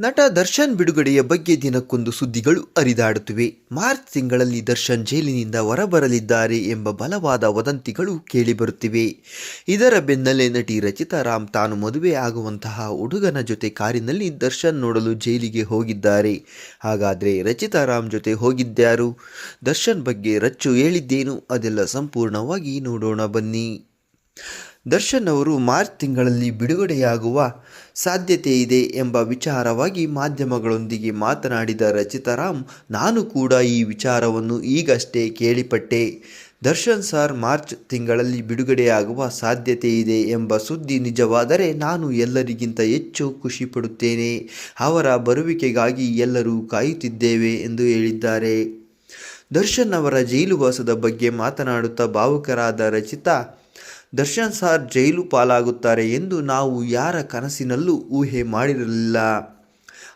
ನಟ ದರ್ಶನ್ ಬಿಡುಗಡೆಯ ಬಗ್ಗೆ ದಿನಕ್ಕೊಂದು ಸುದ್ದಿಗಳು ಅರಿದಾಡುತ್ತಿವೆ ಮಾರ್ಚ್ ತಿಂಗಳಲ್ಲಿ ದರ್ಶನ್ ಜೈಲಿನಿಂದ ಹೊರಬರಲಿದ್ದಾರೆ ಎಂಬ ಬಲವಾದ ವದಂತಿಗಳು ಕೇಳಿಬರುತ್ತಿವೆ. ಇದರ ಬೆನ್ನಲ್ಲೇ ನಟಿ ರಚಿತಾ ರಾಮ್ ತಾನು ಮದುವೆ ಆಗುವಂತಹ ಹುಡುಗನ ಜೊತೆ ಕಾರಿನಲ್ಲಿ ದರ್ಶನ್ ನೋಡಲು ಜೈಲಿಗೆ ಹೋಗಿದ್ದಾರೆ. ಹಾಗಾದರೆ ರಚಿತಾ ರಾಮ್ ಜೊತೆ ಹೋಗಿದ್ದಾರು ದರ್ಶನ್ ಬಗ್ಗೆ ರಚ್ಚು ಹೇಳಿದ್ದೇನು? ಅದೆಲ್ಲ ಸಂಪೂರ್ಣವಾಗಿ ನೋಡೋಣ ಬನ್ನಿ. ದರ್ಶನ್ ಅವರು ಮಾರ್ಚ್ ತಿಂಗಳಲ್ಲಿ ಬಿಡುಗಡೆಯಾಗುವ ಸಾಧ್ಯತೆ ಇದೆ ಎಂಬ ವಿಚಾರವಾಗಿ ಮಾಧ್ಯಮಗಳೊಂದಿಗೆ ಮಾತನಾಡಿದ ರಚಿತಾರಾಮ್, ನಾನು ಕೂಡ ಈ ವಿಚಾರವನ್ನು ಈಗಷ್ಟೇ ಕೇಳಿಪಟ್ಟೆ. ದರ್ಶನ್ ಸರ್ ಮಾರ್ಚ್ ತಿಂಗಳಲ್ಲಿ ಬಿಡುಗಡೆಯಾಗುವ ಸಾಧ್ಯತೆ ಇದೆ ಎಂಬ ಸುದ್ದಿ ನಿಜವಾದರೆ ನಾನು ಎಲ್ಲರಿಗಿಂತ ಹೆಚ್ಚು ಖುಷಿಪಡುತ್ತೇನೆ ಅವರ ಬರುವಿಕೆಗಾಗಿ ಎಲ್ಲರೂ ಕಾಯುತ್ತಿದ್ದೇವೆ ಎಂದು ಹೇಳಿದ್ದಾರೆ. ದರ್ಶನ್ ಅವರ ಜೈಲುವಾಸದ ಬಗ್ಗೆ ಮಾತನಾಡುತ್ತಾ ಭಾವುಕರಾದ ರಚಿತಾ ದರ್ಶನ್ ಸಾರ್ ಜೈಲು ಪಾಲಾಗುತ್ತಾರೆ ಎಂದು ನಾವು ಯಾರ ಕನಸಿನಲ್ಲೂ ಊಹೆ ಮಾಡಿರಲಿಲ್ಲ.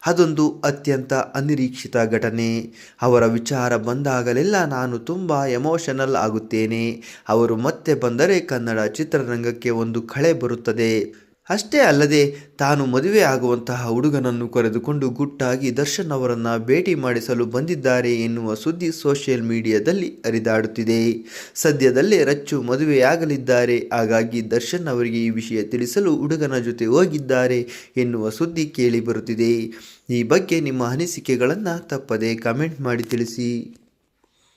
ಅದೊಂದು ಅತ್ಯಂತ ಅನಿರೀಕ್ಷಿತ ಘಟನೆ. ಅವರ ವಿಚಾರ ಬಂದಾಗಲೆಲ್ಲ ನಾನು ತುಂಬ ಎಮೋಷನಲ್ ಆಗುತ್ತೇನೆ. ಅವರು ಮತ್ತೆ ಬಂದರೆ ಕನ್ನಡ ಚಿತ್ರರಂಗಕ್ಕೆ ಒಂದು ಕಳೆ ಬರುತ್ತದೆ. ಅಷ್ಟೇ ಅಲ್ಲದೆ ತಾನು ಮದುವೆ ಆಗುವಂತಹ ಹುಡುಗನನ್ನು ಕರೆದುಕೊಂಡು ಗುಟ್ಟಾಗಿ ದರ್ಶನ್ ಅವರನ್ನು ಭೇಟಿ ಮಾಡಿಸಲು ಬಂದಿದ್ದಾರೆ ಎನ್ನುವ ಸುದ್ದಿ ಸೋಷಿಯಲ್ ಮೀಡಿಯಾದಲ್ಲಿ ಹರಿದಾಡುತ್ತಿದೆ. ಸದ್ಯದಲ್ಲೇ ರಚ್ಚು ಮದುವೆಯಾಗಲಿದ್ದಾರೆ. ಹಾಗಾಗಿ ದರ್ಶನ್ ಅವರಿಗೆ ಈ ವಿಷಯ ತಿಳಿಸಲು ಹುಡುಗನ ಜೊತೆ ಹೋಗಿದ್ದಾರೆ ಎನ್ನುವ ಸುದ್ದಿ ಕೇಳಿ ಬರುತ್ತಿದೆ ಈ ಬಗ್ಗೆ ನಿಮ್ಮ ಅನಿಸಿಕೆಗಳನ್ನು ತಪ್ಪದೆ ಕಮೆಂಟ್ ಮಾಡಿ ತಿಳಿಸಿ.